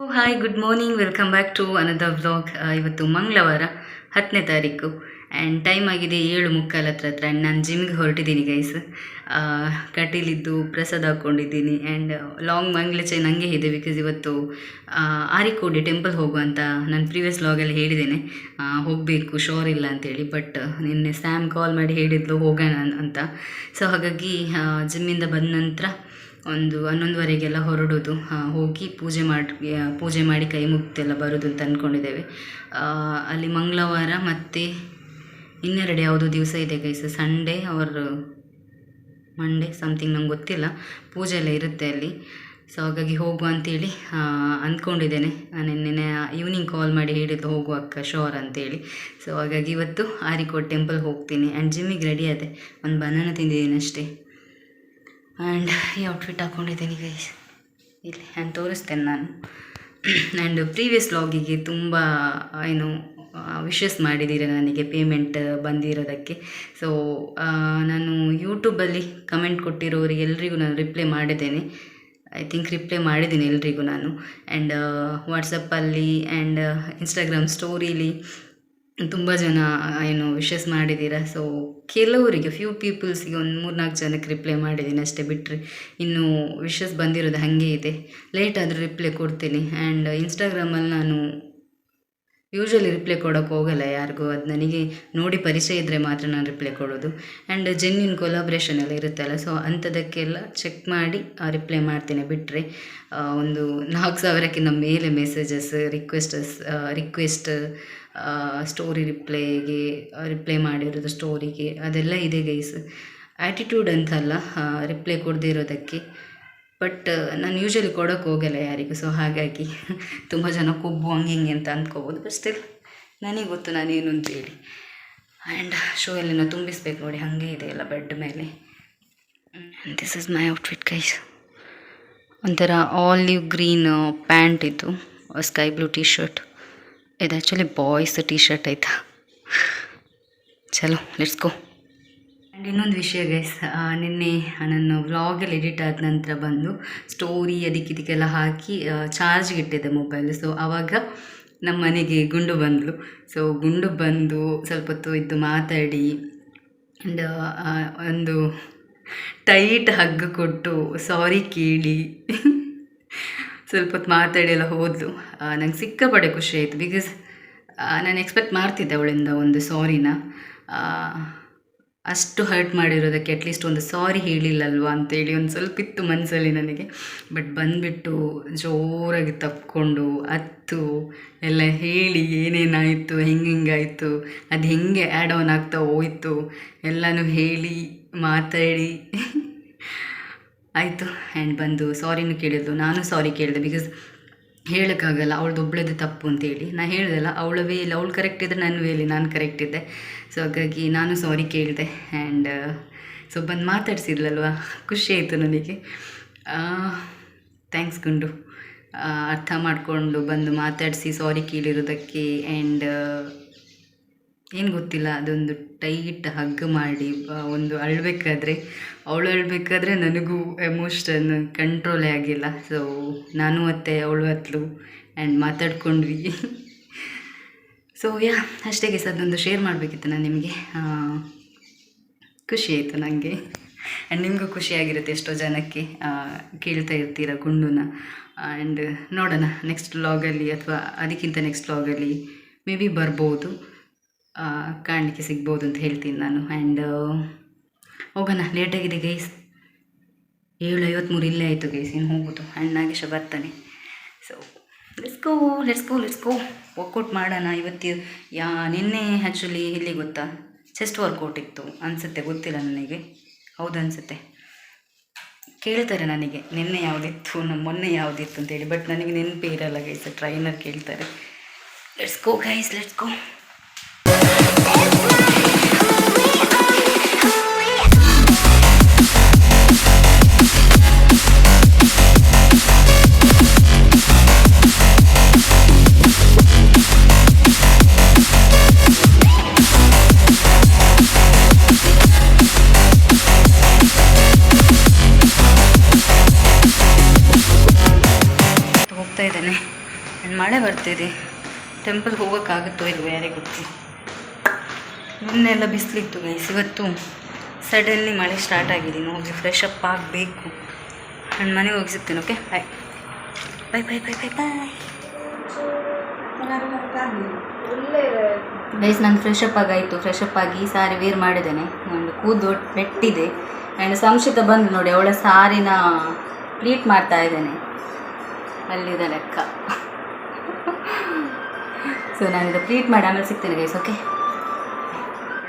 Hi good morning welcome back to ಅನದ vlog ಇವತ್ತು ಮಂಗಳವಾರ, ಹತ್ತನೇ ತಾರೀಕು. ಆ್ಯಂಡ್ ಟೈಮ್ ಆಗಿದೆ ಏಳು ಮುಕ್ಕಾಲು ಹತ್ರ ಹತ್ರ. ಆ್ಯಂಡ್ ನಾನು ಜಿಮ್ಗೆ ಹೊರಟಿದ್ದೀನಿ ಗೈಸ್ ಕಟೀಲಿದ್ದು ಪ್ರಸಾದ ಹಾಕ್ಕೊಂಡಿದ್ದೀನಿ ಆ್ಯಂಡ್ ಲಾಂಗ್ ಮಂಗ್ಲೆ ಚೈನ್ ಹಂಗೆ ಇದೆ ಬಿಕಾಸ್ ಇವತ್ತು ಆರಿಕೋಡಿ ಟೆಂಪಲ್ ಹೋಗುವಂತ ನಾನು ಪ್ರೀವಿಯಸ್ ಲಾಗಲ್ಲಿ ಹೇಳಿದ್ದೇನೆ. ಹೋಗಬೇಕು ಶೋರ್ ಇಲ್ಲ ಅಂತೇಳಿ. ಬಟ್ ನಿನ್ನೆ ಸ್ಯಾಮ್ ಕಾಲ್ ಮಾಡಿ ಹೇಳಿದ್ಲು, ಹೋಗೋಣ ಅಂತ. ಸೊ ಹಾಗಾಗಿ ಜಿಮ್ಮಿಂದ ಬಂದ ನಂತರ ಒಂದು ಹನ್ನೊಂದುವರೆಗೆಲ್ಲ ಹೊರಡೋದು. ಹೋಗಿ ಪೂಜೆ ಮಾಡಿ ಪೂಜೆ ಮಾಡಿ ಕೈ ಮುಗ್ತೆಲ್ಲ ಬರೋದು ಅಂತ ಅಂದ್ಕೊಂಡಿದ್ದೇವೆ ಅಲ್ಲಿ ಮಂಗಳವಾರ ಮತ್ತು ಇನ್ನೆರಡು ಯಾವುದು ದಿವಸ ಇದೆ guys. Sunday or Monday something ನಂಗೆ ಗೊತ್ತಿಲ್ಲ. ಪೂಜೆ ಎಲ್ಲ ಇರುತ್ತೆ ಅಲ್ಲಿ. ಸೊ ಹಾಗಾಗಿ ಹೋಗುವ ಅಂತೇಳಿ ಅಂದ್ಕೊಂಡಿದ್ದೇನೆ ಅಂದ್ಕೊಂಡಿದ್ದೇನೆ ನಿನ್ನೆ ಈವ್ನಿಂಗ್ ಕಾಲ್ ಮಾಡಿ ಹೇಳಿದ್ದು ಹೋಗುವ ಅಕ್ಕ ಶೋರ್ ಅಂತೇಳಿ. ಸೊ ಹಾಗಾಗಿ ಇವತ್ತು ಆರಿಕೋಟ್ ಟೆಂಪಲ್ ಹೋಗ್ತೀನಿ. ಆ್ಯಂಡ್ ಜಿಮ್ಮಿಗೆ ರೆಡಿ ಆದೆ ಒಂದು ಬನಾನ ತಿಂದಿದ್ದೀನಿ ಅಷ್ಟೇ. ಆ್ಯಂಡ್ ಈ ಔಟ್ಫಿಟ್ ಹಾಕ್ಕೊಂಡಿದ್ದೀನಿ ಗೈಸ್ ಇಲ್ಲಿ ನಾನು ತೋರಿಸ್ತೇನೆ ನಾನು. ಆ್ಯಂಡ್ ಪ್ರೀವಿಯಸ್ ಲಾಗಿಗೆ ತುಂಬ ಏನು ವಿಶಸ್ ಮಾಡಿದ್ದೀರ ನನಗೆ ಪೇಮೆಂಟ್ ಬಂದಿರೋದಕ್ಕೆ. ಸೊ ನಾನು ಯೂಟ್ಯೂಬಲ್ಲಿ ಕಮೆಂಟ್ ಕೊಟ್ಟಿರೋರಿಗೆ ಎಲ್ರಿಗೂ ನಾನು ರಿಪ್ಲೈ ಮಾಡಿದ್ದೇನೆ. ಐ ಥಿಂಕ್ ರಿಪ್ಲೈ ಮಾಡಿದ್ದೀನಿ ಎಲ್ರಿಗೂ ನಾನು. ಆ್ಯಂಡ್ ವಾಟ್ಸಪ್ಪಲ್ಲಿ ಆ್ಯಂಡ್ ಇನ್ಸ್ಟಾಗ್ರಾಮ್ ಸ್ಟೋರೀಲಿ ತುಂಬ ಜನ ಏನು ವಿಶಸ್ ಮಾಡಿದ್ದೀರಾ? ಸೊ ಕೆಲವರಿಗೆ ಫ್ಯೂ ಪೀಪಲ್ಸಿಗೆ ಒಂದು ಮೂರ್ನಾಲ್ಕು ಜನಕ್ಕೆ ರಿಪ್ಲೈ ಮಾಡಿದ್ದೀನಿ ಅಷ್ಟೇ ಬಿಟ್ಟರೆ ಇನ್ನು ವಿಶಸ್ ಬಂದಿರೋದು ಹಾಗೆ ಇದೆ. ಲೇಟ್ ಆದರೂ ರಿಪ್ಲೈ ಕೊಡ್ತೀನಿ. ಆ್ಯಂಡ್ ಇನ್ಸ್ಟಾಗ್ರಾಮಲ್ಲಿ ನಾನು ಯೂಶ್ವಲಿ ರಿಪ್ಲೈ ಕೊಡೋಕ್ಕೆ ಹೋಗಲ್ಲ ಯಾರಿಗೂ. ಅದು ನನಗೆ ನೋಡಿ ಪರಿಚಯ ಇದ್ದರೆ ಮಾತ್ರ ನಾನು ರಿಪ್ಲೈ ಕೊಡೋದು. ಆ್ಯಂಡ್ ಜೆನ್ಯೂನ್ ಕೊಲಾಬ್ರೇಷನ್ ಎಲ್ಲ ಇರುತ್ತಲ್ಲ ಸೊ ಅಂಥದಕ್ಕೆಲ್ಲ ಚೆಕ್ ಮಾಡಿ ರಿಪ್ಲೈ ಮಾಡ್ತೀನಿ ಬಿಟ್ಟರೆ ಒಂದು ನಾಲ್ಕು ಸಾವಿರಕ್ಕಿಂತ ಮೇಲೆ ಮೆಸೇಜಸ್ ರಿಕ್ವೆಸ್ಟಸ್ ರಿಕ್ವೆಸ್ಟ್ ಸ್ಟೋರಿ ರಿಪ್ಲೈಗೆ ರಿಪ್ಲೈ ಮಾಡಿರೋದು ಸ್ಟೋರಿಗೆ ಅದೆಲ್ಲ ಇದೆ ಗೈಸ್ ಆ್ಯಟಿಟ್ಯೂಡ್ ಅಂತಲ್ಲ ರಿಪ್ಲೈ ಕೊಡದೇ ಇರೋದಕ್ಕೆ. ಬಟ್ ನಾನು ಯೂಶ್ವಲಿ ಕೊಡೋಕ್ಕೆ ಹೋಗಲ್ಲ ಯಾರಿಗೂ ಸೊ ಹಾಗಾಗಿ ತುಂಬ ಜನ ಕೊಬ್ಬು ಹಂಗೆ ಹಿಂಗೆ ಅಂತ ಅಂದ್ಕೋಬೋದು. ಬಟ್ ಸ್ಟಿಲ್ ನನಗೆ ಗೊತ್ತು ನಾನೇನು ಅಂತೇಳಿ ಆ್ಯಂಡ್ ಶೋ ಎಲ್ಲ ತುಂಬಿಸ್ಬೇಕು ನೋಡಿ, ಹಾಗೆ ಇದೆ ಎಲ್ಲ ಬೆಡ್ ಮೇಲೆ. This is my outfit guys ಒಂಥರ ಆಲಿವ್ ಗ್ರೀನ್ ಪ್ಯಾಂಟ್ ಇತ್ತು ಸ್ಕೈ ಬ್ಲೂ ಟೀ ಶರ್ಟ್ ಇದು. ಆ್ಯಕ್ಚುಲಿ ಬಾಯ್ಸ್ ಟೀ ಶರ್ಟ್ ಆಯಿತಾ ಚಲೋ ಲೆಟ್ಸ್ ಗೋ ಆ್ಯಂಡ್ ಇನ್ನೊಂದು ವಿಷಯ ಗೈಸ್ ನಿನ್ನೆ ನಾನು ವ್ಲಾಗಲ್ಲಿ ಎಡಿಟ್ ಆದ ನಂತರ ಬಂದು ಸ್ಟೋರಿ ಅದಕ್ಕೆ ಇದಕ್ಕೆಲ್ಲ ಹಾಕಿ ಚಾರ್ಜ್ಗೆ ಇಟ್ಟಿದ್ದೆ ಮೊಬೈಲ್ ಸೊ ಆವಾಗ ನಮ್ಮ ಮನೆಗೆ ಗುಂಡು ಬಂದಳು ಸೊ ಗುಂಡು ಬಂದು ಸ್ವಲ್ಪ ಹೊತ್ತು ಇದ್ದು ಮಾತಾಡಿ ಆ್ಯಂಡ್ ಒಂದು ಟೈಟ್ ಹಗ್ಗ ಕೊಟ್ಟು ಸಾರಿ ಕೇಳಿ. ಸ್ವಲ್ಪ ಹೊತ್ತು ಮಾತಾಡಿ ಎಲ್ಲ ಹೋದ್ಲು. ನಂಗೆ ಸಿಕ್ಕಾಪಟ್ಟೆ ಖುಷಿ ಆಯಿತು ಬಿಕಾಸ್ ನಾನು ಎಕ್ಸ್ಪೆಕ್ಟ್ ಮಾಡ್ತಿದ್ದೆ ಅವಳಿಂದ ಒಂದು ಸಾರಿನ. ಅಷ್ಟು ಹರ್ಟ್ ಮಾಡಿರೋದಕ್ಕೆ ಅಟ್ಲೀಸ್ಟ್ ಒಂದು ಸಾರಿ ಹೇಳಿಲ್ಲಲ್ವಾ ಅಂತೇಳಿ ಒಂದು ಸ್ವಲ್ಪ ಇತ್ತು ಮನಸ್ಸಲ್ಲಿ ನನಗೆ. ಬಟ್ ಬಂದುಬಿಟ್ಟು ಜೋರಾಗಿ ತಪ್ಕೊಂಡು ಅತ್ತು ಎಲ್ಲ ಹೇಳಿ ಏನೇನಾಯಿತು, ಹೆಂಗೆ ಹೆಂಗಾಯಿತು, ಅದು ಹೆಂಗೆ ಆ್ಯಡ್ ಆನ್ ಆಗ್ತಾ ಹೋಯಿತು, ಎಲ್ಲನೂ ಹೇಳಿ ಮಾತಾಡಿ. ಆಯಿತು ಆ್ಯಂಡ್ ಬಂದು ಸಾರಿನೂ ಕೇಳಿದ್ಲು. ನಾನು ಸಾರಿ ಕೇಳಿದೆ ಬಿಕಾಸ್ ಹೇಳೋಕ್ಕಾಗಲ್ಲ, ಅವಳದು ಒಬ್ಳದ್ದು ತಪ್ಪು ಅಂತೇಳಿ. ನಾನು ಹೇಳ್ದಲ್ಲ, ಅವಳ ವೇಲಿ ಅವಳು ಕರೆಕ್ಟ್ ಇದ್ದರೆ ನನ್ನ ಇಲ್ಲಿ, ನಾನು ಕರೆಕ್ಟ್ ಇದ್ದೆ. ಸೊ ಹಾಗಾಗಿ ನಾನು ಸಾರಿ ಕೇಳಿದೆ ಆ್ಯಂಡ್ ಸೊ ಬಂದು ಮಾತಾಡ್ಸಿದ್ಲಲ್ವ? ಖುಷಿ ಆಯಿತು ನನಗೆ. ಥ್ಯಾಂಕ್ಸ್ ಗುಂಡು. ಅರ್ಥ ಮಾಡಿಕೊಂಡು ಬಂದು ಮಾತಾಡಿಸಿ ಸಾರಿ ಕೇಳಿರೋದಕ್ಕೆ ಆ್ಯಂಡ್ ಏನು ಗೊತ್ತಿಲ್ಲ, ಅದೊಂದು ಟೈಟ್ ಹಗ್ ಮಾಡಿ ಒಂದು ಅಳಬೇಕಾದ್ರೆ, ಅವಳು ಅಳಬೇಕಾದ್ರೆ ನನಗೂ ಎಮೋಷನ್ ಕಂಟ್ರೋಲೇ ಆಗಿಲ್ಲ. ಸೊ ನಾನು ಅತ್ತೆ ಅವಳು ಅತ್ಲು ಆ್ಯಂಡ್ ಮಾತಾಡ್ಕೊಂಡ್ವಿ. ಸೊ ಯಾ ಅಷ್ಟೇ ಅದೊಂದು ಶೇರ್ ಮಾಡಬೇಕಿತ್ತು ನಾನು ನಿಮಗೆ. ಖುಷಿ ಆಯಿತು ನನಗೆ ಆ್ಯಂಡ್ ನಿಮಗೂ ಖುಷಿಯಾಗಿರುತ್ತೆ ಎಷ್ಟೋ ಜನಕ್ಕೆ ಕೇಳ್ತಾ ಇರ್ತೀರ ಗುಂಡುನ. ಆ್ಯಂಡ್ ನೋಡೋಣ ನೆಕ್ಸ್ಟ್ ವ್ಲಾಗಲ್ಲಿ ಅಥವಾ ಅದಕ್ಕಿಂತ ನೆಕ್ಸ್ಟ್ ವ್ಲಾಗಲ್ಲಿ ಮೇ ಬಿ ಬರ್ಬೋದು. ಕಾಣಲಿಕ್ಕೆ ಸಿಗ್ಬೋದು ಅಂತ ಹೇಳ್ತೀನಿ ನಾನು. ಆ್ಯಂಡ್ ಹೋಗೋಣ. ಲೇಟಾಗಿದೆ ಗೈಸ್ ಏಳು ಐವತ್ತ್ಮೂರು ಇಲ್ಲೇ ಆಯಿತು ಗೈಸ್ ಇನ್ನು ಹೋಗೋದು. ಆ್ಯಂಡ್ ನಾಗೇಶ ಬರ್ತಾನೆ. So let's go let's go let's go workout ಮಾಡೋಣ. ಇವತ್ತು ಯಾ, ನಿನ್ನೆ ಆ್ಯಕ್ಚುಲಿ ಇಲ್ಲಿ ಗೊತ್ತಾ? ಚೆಸ್ಟ್ ವರ್ಕೌಟ್ ಇತ್ತು. ಅನಿಸುತ್ತೆ, ಗೊತ್ತಿಲ್ಲ ನನಗೆ. ಹೌದು ಅನಿಸುತ್ತೆ. ಕೇಳ್ತಾರೆ ನನಗೆ, ನಿನ್ನೆ ಯಾವುದಿತ್ತು ನಮ್ಮ ಮೊನ್ನೆ ಯಾವುದಿತ್ತು ಅಂತೇಳಿ ಬಟ್ ನನಗೆ ನೆನಪೇ ಇರಲ್ಲ ಗೈಸ್ ಟ್ರೈನರ್ ಕೇಳ್ತಾರೆ. Let's go guys let's go ಮಳೆ ಬರ್ತಿದೆ? ಟೆಂಪಲ್ಗೆ ಹೋಗೋಕ್ಕಾಗುತ್ತೋ ಇಲ್ವೋ ಯಾರಿಗೆ ಗೊತ್ತು ಮೊನ್ನೆಲ್ಲ ಬಿಸಿಲಿತ್ತು ಗೈಸ್ ಇವತ್ತು ಸಡನ್ಲಿ ಮಳೆ ಸ್ಟಾರ್ಟ್ ಆಗಿದೆ. ಹೋಗಿ ಫ್ರೆಶ್ ಅಪ್ ಆಗಬೇಕು. ನನ್ನ ಮನೆಗೆ ಹೋಗಿ ಸಿಗ್ತೀನಿ okay bye bye bye bye bye bye guys ನಾನು ಫ್ರೆಶ್ ಅಪ್ ಆಗಾಯಿತು. ಫ್ರೆಶ್ ಅಪ್ ಆಗಿ ಸಾರಿ ವೇರ್ ಮಾಡಿದ್ದೇನೆ. ಒಂದು ಕೂದಲು ಬೆಟ್ಟಿದೆ. ಆ್ಯಂಡ್ ಸಂಶಿತ ಬಂದು ನೋಡಿ, ಅವಳ ಸಾರಿನ ಪ್ಲೀಟ್ ಮಾಡ್ತಾ ಇದ್ದೇನೆ. ಅಲ್ಲಿದ ಲೆಕ್ಕ. ಸೊ ನಾನಿದು ಪ್ಲೀಟ್ ಮಾಡಿ ಆಮೇಲೆ ಸಿಗ್ತೇನೆ ಗೈಸ್ ಓಕೆ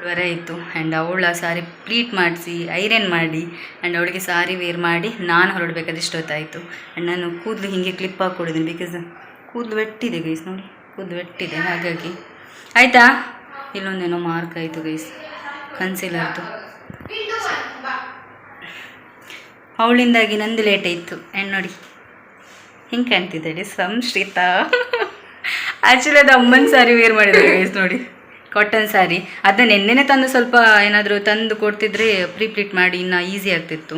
ವರೆ ಇತ್ತು. ಆ್ಯಂಡ್ ಅವಳ ಸಾರಿ ಪ್ಲೀಟ್ ಮಾಡಿಸಿ, ಐರನ್ ಮಾಡಿ ಆ್ಯಂಡ್ ಅವಳಿಗೆ ಸಾರಿ ವೇರ್ ಮಾಡಿ ನಾನು ಹೊರಡಬೇಕಾದ್ರೆ ಇಷ್ಟೊತ್ತಾಯಿತು. ಆ್ಯಂಡ್ ನಾನು ಕೂದಲು ಹೀಗೆ ಕ್ಲಿಪ್ ಹಾಕ್ಕೊಡಿದ್ದೀನಿ ಬಿಕಾಸ್ ಕೂದಲು ವೆಟ್ಟಿದೆ ಗೈಸ್ ನೋಡಿ, ಕೂದಲು ವೆಟ್ಟಿದೆ ಹಾಗಾಗಿ. ಆಯಿತಾ? ಇಲ್ಲೊಂದೇನೋ ಮಾರ್ಕ್ ಆಯಿತು ಗೈಸ್ ಕನ್ಸಿಲರ್ದು ಅವಳಿಂದಾಗಿ ನಂದು ಲೇಟ್ ಆಯಿತು. ಆ್ಯಂಡ್ ನೋಡಿ, ಹಿಂಗೆ ಕಾಣ್ತಿದ್ದಾಳೆ ಸಂಶ್ರಿತಾ. ಆ್ಯಕ್ಚುಲಿ ಅದು ಅಮ್ಮನ ಸಾರಿ ವೇರ್ ಮಾಡಿದ್ದಾರೆ ಗೈಸ್ ನೋಡಿ. ಕಾಟನ್ ಸ್ಯಾರಿ ಅದನ್ನ ನಿನ್ನೆನೆ ತಂದು ಸ್ವಲ್ಪ ಏನಾದರೂ ತಂದು ಕೊಡ್ತಿದ್ರೆ ಪ್ರೀಪ್ಲೀಟ್ ಮಾಡಿ ಇನ್ನೂ ಈಸಿ ಆಗ್ತಿತ್ತು.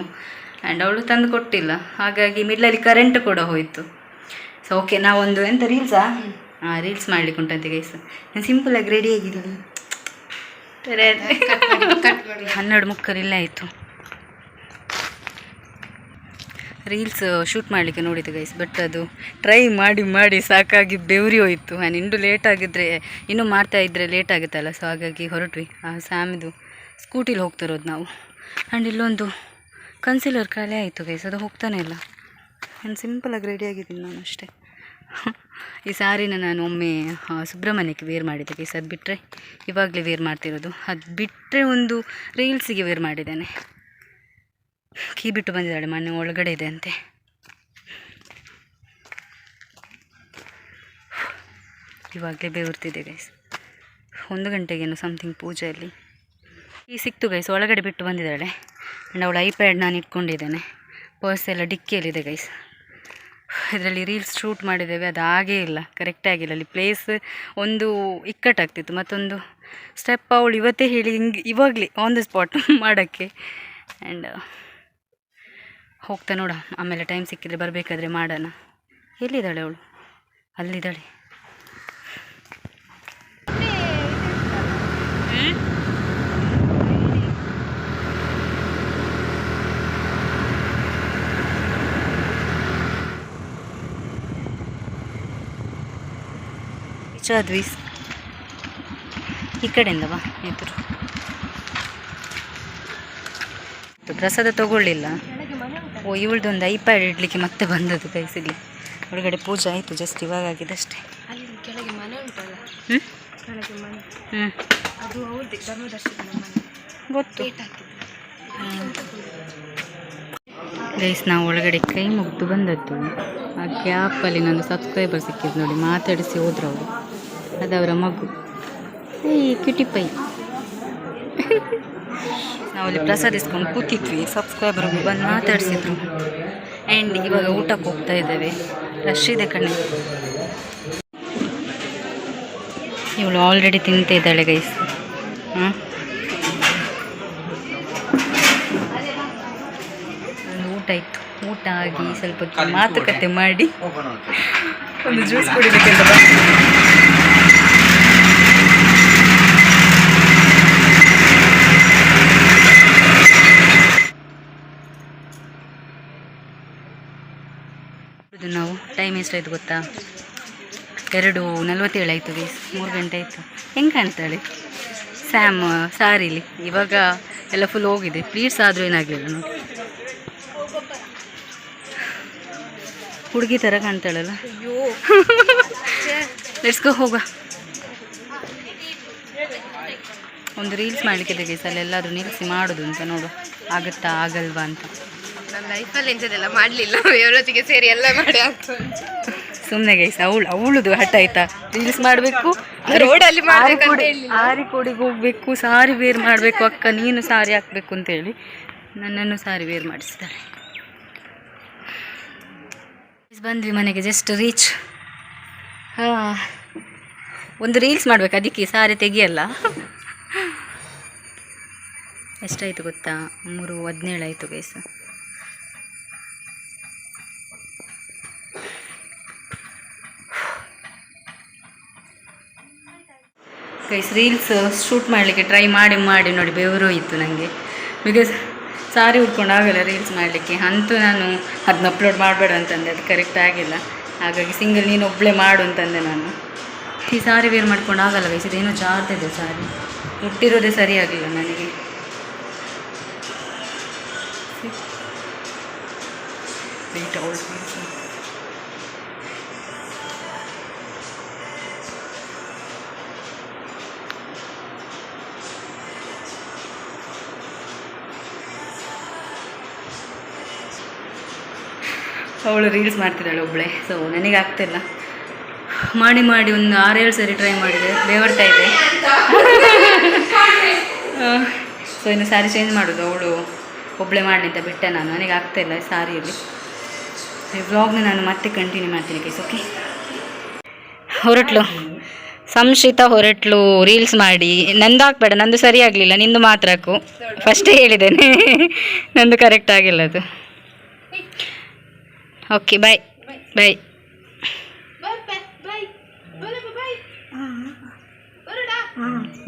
ಆ್ಯಂಡ್ ಅವಳು ತಂದು ಕೊಟ್ಟಿಲ್ಲ. ಹಾಗಾಗಿ ಮಿಡ್ಲಲ್ಲಿ ಕರೆಂಟ್ ಕೂಡ ಹೋಯಿತು. ಸೊ ಓಕೆ ನಾವೊಂದು ಎಂತ ರೀಲ್ಸಾ ಹಾಂ ರೀಲ್ಸ್ ಮಾಡ್ಲಿಕ್ಕೆ ಉಂಟಂತೆ ಗೈಸ್ ನಾನು ಸಿಂಪಲಾಗಿ ರೆಡಿ ಆಗಿದ್ದೀನಿ. ಹನ್ನೆರಡು ಮುಕ್ಕರಿಲ್ಲ ಆಯಿತು. ರೀಲ್ಸ್ ಶೂಟ್ ಮಾಡಲಿಕ್ಕೆ ನೋಡಿದ್ದು ಗೈಸ್ ಬಟ್ ಅದು ಟ್ರೈ ಮಾಡಿ ಮಾಡಿ ಸಾಕಾಗಿ ಬೆವರಿ ಹೋಯಿತು. ನಾನು ಇನ್ನೂ ಲೇಟ್ ಆಗಿದ್ದರೆ ಇನ್ನೂ ಮಾಡ್ತಾ ಇದ್ದರೆ ಲೇಟ್ ಆಗುತ್ತಲ್ಲ ಸೊ ಹಾಗಾಗಿ ಹೊರಟ್ವಿ. ಆ ಸ್ಯಾಮಿದು ಸ್ಕೂಟಿಲಿ ಹೋಗ್ತಿರೋದು ನಾವು. ಆ್ಯಂಡ್ ಇಲ್ಲೊಂದು ಕನ್ಸಿಲರ್ ಖಾಲಿ ಆಯಿತು ಗೈಸ್ ಅದು ಹೋಗ್ತಾನೆ ಇಲ್ಲ. ನಾನು ಸಿಂಪಲಾಗಿ ರೆಡಿ ಆಗಿದ್ದೀನಿ ನಾನು ಅಷ್ಟೇ. ಈ ಸಾರಿನ ನಾನು ಒಮ್ಮೆ ಸುಬ್ರಹ್ಮಣ್ಯಕ್ಕೆ ವೇರ್ ಮಾಡಿದ್ದೆ ಗೈಸ್ ಅದು ಬಿಟ್ಟರೆ ಇವಾಗಲೇ ವೇರ್ ಮಾಡ್ತಿರೋದು. ಅದು ಬಿಟ್ಟರೆ ಒಂದು ರೀಲ್ಸಿಗೆ ವೇರ್ ಮಾಡಿದ್ದೇನೆ. ಕೀ ಬಿಟ್ಟು ಬಂದಿದ್ದಾಳೆ ಮನೆ ಒಳಗಡೆ ಇದೆ ಅಂತೆ. ಇವಾಗಲೇ ಬೇವರ್ತಿದೆ ಗೈಸ್ ಒಂದು ಗಂಟೆಗೇನು ಸಮಥಿಂಗ್ ಪೂಜೆಯಲ್ಲಿ. ಈ ಸಿಕ್ತು ಗೈಸ್ ಒಳಗಡೆ ಬಿಟ್ಟು ಬಂದಿದ್ದಾಳೆ. ಆ್ಯಂಡ್ ಅವಳು ಐಪ್ಯಾಡ್ ನಾನು ಇಟ್ಕೊಂಡಿದ್ದೇನೆ. ಪರ್ಸ್ ಎಲ್ಲ ಡಿಕ್ಕಿಯಲ್ಲಿದೆ ಗೈಸ್ ಇದರಲ್ಲಿ ರೀಲ್ಸ್ ಶೂಟ್ ಮಾಡಿದ್ದೇವೆ, ಅದು ಆಗೇ ಇಲ್ಲ ಕರೆಕ್ಟ್ ಆಗಿಲ್ಲ. ಅಲ್ಲಿ ಪ್ಲೇಸ್ ಒಂದು ಇಕ್ಕಟ್ಟಾಗ್ತಿತ್ತು, ಮತ್ತೊಂದು ಸ್ಟೆಪ್ ಅವಳು ಇವತ್ತೇ ಹೇಳಿ ಹಿಂಗೆ, ಇವಾಗಲೇ ಆನ್ ದ ಸ್ಪಾಟ್ ಮಾಡೋಕ್ಕೆ. ಆ್ಯಂಡ್ ಹೋಗ್ತಾ ನೋಡ. ಆಮೇಲೆ ಟೈಮ್ ಸಿಕ್ಕಿದ್ರೆ ಬರಬೇಕಾದ್ರೆ ಮಾಡೋಣ. ಎಲ್ಲಿದ್ದಾಳೆ ಅವಳು? ಅಲ್ಲಿದ್ದಾಳೆ. ಆದ್ವಿ ಈ ಕಡೆಯಿಂದ ಬಾ, ಎದುರು. ಪ್ರಸಾದ ತಗೊಳ್ಳಿಲ್ಲ. ಓ ಇವಳ್ದೊಂದು ಐಪ್ಯಾಡ್ ಇಡ್ಲಿಕ್ಕೆ ಮತ್ತೆ ಬಂದದ್ದು ಕೈಸಿಗೆ ಹೊರಗಡೆ ಪೂಜೆ ಆಯಿತು ಜಸ್ಟ್ ಇವಾಗ ಆಗಿದಷ್ಟೇ. ಅಲ್ಲಿ ಕೆಳಗೆ ಮನೆ ಉಂಟಲ್ಲ? ಹ್ಞೂ ಕೆಳಗೆ ಮನೆ. ಹ್ಞೂ ಅದು ಅವ್ರದ್ದೇ ಧರ್ಮದರ್ಶನ ಮನೆ. ಗೊತ್ತು. ಗೇಟ್ ಗೈಸ್ ನಾವು ಒಳಗಡೆ ಕೈ ಮುಗ್ದು ಬಂದದ್ದು. ಆ ಗ್ಯಾಪಲ್ಲಿ ನನ್ನ ಸಬ್ಸ್ಕ್ರೈಬರ್ ಸಿಕ್ಕಿದ್ದು ನೋಡಿ ಮಾತಾಡಿಸಿ ಹೋದ್ರು ಅವರು ಅದವರ ಮಗು ಈ ಪೈ ನಾವಲ್ಲಿ ಪ್ರಸಾದ ಇಸ್ಕೊಂಡು ಕೂತಿದ್ವಿ. ಸಬ್ಸ್ಕ್ರೈಬರ್ ಬಂದು ಮಾತಾಡಿಸಿದ್ರು. ಆ್ಯಂಡ್ ಇವಾಗ ಊಟಕ್ಕೆ ಹೋಗ್ತಾ ಇದ್ದೇವೆ. ರಶ್ ಇದೆ ಕಣ್ಣೆ ಇವಳು ಆಲ್ರೆಡಿ ತಿಂತಿದ್ದಾಳೆ ಗೈಸ್ ಹಾಂ? ಊಟ ಇತ್ತು ಊಟ ಆಗಿ ಸ್ವಲ್ಪ ಮಾತುಕತೆ ಮಾಡಿ. ಒಂದು ಜ್ಯೂಸ್ ಕುಡಿಬೇಕಂತ ಬಂದೆ. ಇದು ನಾವು ಟೈಮ್ ಎಷ್ಟಾಯ್ತು ಗೊತ್ತಾ? ಎರಡು ನಲ್ವತ್ತೇಳು ಆಯಿತು ಗೈಸ್ ಮೂರು ಗಂಟೆ ಆಯಿತು. ಹೆಂಗೆ ಕಾಣ್ತಾಳೆ ಸ್ಯಾಮ್ ಸಾರಿಲಿ ಇವಾಗ ಎಲ್ಲ ಫುಲ್ ಹೋಗಿದೆ. ಪ್ಲೀಸ್ ಆದರೂ ಏನಾಗಲಿಲ್ಲ ನೋಡಿ. ಹುಡುಗಿ ಥರ ಕಾಣ್ತಾಳಲ್ಲ? ಅಯ್ಯೋ ಲೆಟ್ಸ್ ಗೋ ಹೋಗ ಒಂದು ರೀಲ್ಸ್ ಮಾಡಲಿಕ್ಕೆ ಗೈಸ್ ಅಲ್ಲೆಲ್ಲಾದರೂ ನಿಲ್ಲಿಸಿ ಮಾಡೋದು ಅಂತ ನೋಡು. ಆಗುತ್ತಾ, ಆಗಲ್ವಾ ಅಂತ. ನನ್ನ ಲೈಫಲ್ಲಿ ಮಾಡಲಿಲ್ಲ. ಇವರೊತ್ತಿಗೆ ಸೇರಿ ಎಲ್ಲ ಮಾಡಿ ಆಗ್ತು ಸುಮ್ಮನೆ ಗೈಸ್ ಅವಳು ಅವಳುದು ಹಠ ಆಯ್ತಾ? ರೀಲ್ಸ್ ಮಾಡಬೇಕು ರೋಡಲ್ಲಿ ಸಾರಿ ಕೋಡಿಗೆ ಹೋಗ್ಬೇಕು ಸಾರಿ ವೇರ್ ಮಾಡಬೇಕು ಅಕ್ಕ ನೀನು ಸಾರಿ ಹಾಕ್ಬೇಕು ಅಂತೇಳಿ ನನ್ನನ್ನು ಸಾರಿ ವೇರ್ ಮಾಡಿಸ್ತಾರೆ ಬಂದ್ವಿ ಮನೆಗೆ ಜಸ್ಟ್ ರೀಚ್ ಒಂದು ರೀಲ್ಸ್ ಮಾಡ್ಬೇಕು ಅದಕ್ಕೆ ಸಾರಿ ತೆಗಿಯಲ್ಲ. ಎಷ್ಟಾಯಿತು ಗೊತ್ತಾ? ಮೂರು ಹದಿನೇಳು ಆಯಿತು ಗೈಸ್ ಗೈಸ್ ರೀಲ್ಸ್ ಶೂಟ್ ಮಾಡಲಿಕ್ಕೆ ಟ್ರೈ ಮಾಡಿ ಮಾಡಿ ನೋಡಿ ಬೆವರು ಇತ್ತು ನನಗೆ ಬಿಕಾಸ್ ಸಾರಿ ಉಟ್ಕೊಂಡು ಆಗಲ್ಲ ರೀಲ್ಸ್ ಮಾಡಲಿಕ್ಕೆ. ಅಂತೂ ನಾನು ಅದನ್ನ ಅಪ್ಲೋಡ್ ಮಾಡಬೇಡ ಅಂತಂದೆ ಅದು ಕರೆಕ್ಟ್ ಆಗಿಲ್ಲ. ಹಾಗಾಗಿ ಸಿಂಗಲ್ ನೀನು ಒಬ್ಬಳೇ ಮಾಡು ಅಂತಂದೆ ನಾನು. ಈ ಸಾರಿ ವೇರ್ ಮಾಡ್ಕೊಂಡು ಆಗಲ್ಲ ಗೈಸ್ ಇದೇನೋ ಜಾರ್ತಿದೆ ಸಾರಿ. ಮುಟ್ಟಿರೋದೇ ಸರಿ ಆಗಿಲ್ಲ ನನಗೆ. Wait, ಅವಳು ರೀಲ್ಸ್ ಮಾಡ್ತಿದ್ದಾಳೆ ಒಬ್ಬಳೆ ಸೊ ನನಗೆ ಆಗ್ತಿಲ್ಲ ಮಾಡಿ ಮಾಡಿ ಒಂದು ಆರೇಳು ಸರಿ ಟ್ರೈ ಮಾಡಿದೆ. ಬೇವರ್ತಾ ಇದೆ. ಸೊ ಇನ್ನು ಸ್ಯಾರಿ ಚೇಂಜ್ ಮಾಡೋದು. ಅವಳು ಒಬ್ಬಳೆ ಮಾಡಲಿ ಅಂತ ಬಿಟ್ಟೆ ನಾನು. ನನಗೆ ಆಗ್ತಾಯಿಲ್ಲ ಸ್ಯಾರಿಯಲ್ಲಿ ಈ ವ್ಲಾಗ್ನ ನಾನು ಮತ್ತೆ ಕಂಟಿನ್ಯೂ ಮಾಡ್ತೀನಿ ಕೈಸ್ ಓಕೆ ಹೊರಟ್ಲು. ಸಂಶಿತ ಹೊರಟ್ಲು ರೀಲ್ಸ್ ಮಾಡಿ. ನಂದು ಹಾಕ್ಬೇಡ ನಂದು ಸರಿ ಆಗಲಿಲ್ಲ. ನಿಂದು ಮಾತ್ರ ಹಾಕು ಫಸ್ಟೇ ಹೇಳಿದ್ದೇನೆ. ನಂದು ಕರೆಕ್ಟ್ ಆಗಿಲ್ಲ ಅದು. ಓಕೆ ಬಾಯ್ ಬಾಯ್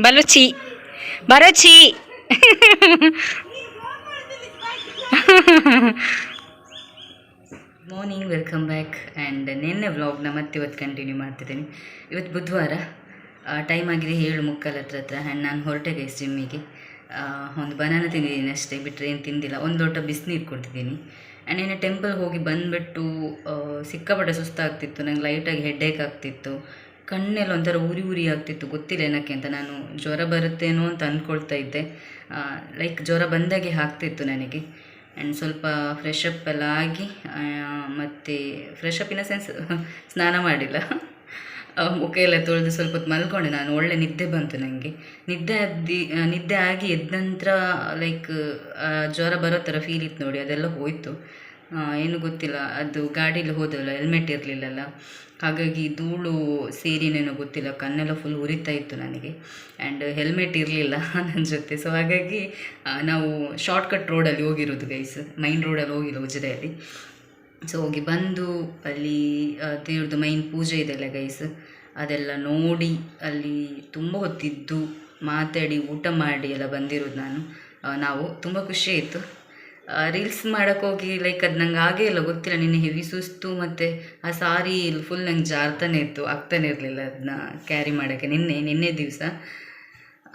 ಬಲುಚಿ ಬರಚಿ. ಮಾರ್ನಿಂಗ್ ವೆಲ್ಕಮ್ ಬ್ಯಾಕ್ ಆ್ಯಂಡ್ ನಿನ್ನೆ ವ್ಲಾಗ್ನ ಮತ್ತೆ ಇವತ್ತು ಕಂಟಿನ್ಯೂ ಮಾಡ್ತಿದ್ದೀನಿ. ಇವತ್ತು ಬುಧವಾರ. ಟೈಮ್ ಆಗಿದೆ ಏಳು ಮುಕ್ಕಾಲ ಹತ್ರ ಹತ್ರ. ಆ್ಯಂಡ್ ನಾನು ಹೊರಟೆ ಗೈಸ್ ಜಿಮ್ಮಿಗೆ ಒಂದು ಬನಾನ ತಿಂದಿದ್ದೀನಿ ಅಷ್ಟೇ. ಬಿಟ್ಟರೆ ಏನು ತಿಂದಿಲ್ಲ. ಒಂದು ಲೋಟ ಬಿಸಿನೀರು ಕೊಡ್ತಿದ್ದೀನಿ ಆ್ಯಂಡ್ ಇನ್ನು ಟೆಂಪಲ್ ಹೋಗಿ ಬಂದುಬಿಟ್ಟು ಸಿಕ್ಕಾಪಟ್ಟೆ ಸುಸ್ತಾಗ್ತಿತ್ತು. ನಂಗೆ ಲೈಟಾಗಿ ಹೆಡ್ಡೇಕ್ ಆಗ್ತಿತ್ತು. ಕಣ್ಣೆಲ್ಲ ಒಂಥರ ಉರಿ ಉರಿ ಆಗ್ತಿತ್ತು. ಗೊತ್ತಿಲ್ಲ ಏನಕ್ಕೆ ಅಂತ ನಾನು ಜ್ವರ ಬರುತ್ತೇನೋ ಅಂತ ಅಂದ್ಕೊಳ್ತಾ ಇದ್ದೆ. ಲೈಕ್ ಜ್ವರ ಬಂದಾಗೆ ಆಗ್ತಿತ್ತು ನನಗೆ. ಆ್ಯಂಡ್ ಸ್ವಲ್ಪ ಫ್ರೆಶ್ ಅಪ್ ಎಲ್ಲ ಆಗಿ ಮತ್ತು ಫ್ರೆಶ್ ಇನ್ ಸೆನ್ಸ್ ಸ್ನಾನ ಮಾಡಿಲ್ಲ. ಮುಖ ಎಲ್ಲ ತೊಳೆದು ಸ್ವಲ್ಪ ಹೊತ್ತು ಮಲ್ಕೊಂಡೆ ನಾನು. ಒಳ್ಳೆ ನಿದ್ದೆ ಬಂತು ನನಗೆ ನಿದ್ದೆ ಅದ್ದಿ ನಿದ್ದೆ ಆಗಿ ಎದ್ದ ನಂತರ ಲೈಕ್ ಜ್ವರ ಬರೋ ಥರ ಫೀಲ್ ಇತ್ತು ನೋಡಿ, ಅದೆಲ್ಲ ಹೋಯಿತು. ಏನು ಗೊತ್ತಿಲ್ಲ, ಅದು ಗಾಡೀಲಿ ಹೋದಲ್ಲ ಹೆಲ್ಮೆಟ್ ಇರಲಿಲ್ಲಲ್ಲ. ಹಾಗಾಗಿ ಧೂಳು, ಸೇರಿನೇನೋ ಗೊತ್ತಿಲ್ಲ, ಕಣ್ಣೆಲ್ಲ ಫುಲ್ ಉರಿತಾ ಇತ್ತು ನನಗೆ. ಆ್ಯಂಡ್ ಹೆಲ್ಮೆಟ್ ಇರಲಿಲ್ಲ ನನ್ನ ಜೊತೆ. ಸೊ ಹಾಗಾಗಿ ನಾವು ಶಾರ್ಟ್ಕಟ್ ರೋಡಲ್ಲಿ ಹೋಗಿರೋದು ಗೈಸ್ ಮೈನ್ ರೋಡಲ್ಲಿ ಹೋಗಿಲ್ಲ ಉಜಿರೆಯಲ್ಲಿ ಸೊ ಹೋಗಿ ಬಂದು ಅಲ್ಲಿ ದೇವ್ರದ್ದು ಮೈನ್ ಪೂಜೆ ಇದೆಲ್ಲ ಗೈಸ್ ಅದೆಲ್ಲ ನೋಡಿ ಅಲ್ಲಿ ತುಂಬ ಹೊತ್ತಿದ್ದು ಮಾತಾಡಿ ಊಟ ಮಾಡಿ ಎಲ್ಲ ಬಂದಿರೋದು ನಾನು. ನಾವು ತುಂಬ ಖುಷಿ ಆಯಿತು. ರೀಲ್ಸ್ ಮಾಡೋಕ್ಕೋಗಿ ಲೈಕ್ ಅದು ನಂಗೆ ಆಗೇ ಇಲ್ಲ, ಗೊತ್ತಿಲ್ಲ ನಿನ್ನೆ ಹೆವಿ ಸುಸ್ತು ಮತ್ತು ಆ ಸಾರಿ ಫುಲ್ ನಂಗೆ ಜಾರ್ತಾನೆ ಇತ್ತು, ಆಗ್ತಾನೆ ಇರಲಿಲ್ಲ ಅದನ್ನ ಕ್ಯಾರಿ ಮಾಡೋಕ್ಕೆ ನಿನ್ನೆ ನಿನ್ನೆ ದಿವಸ.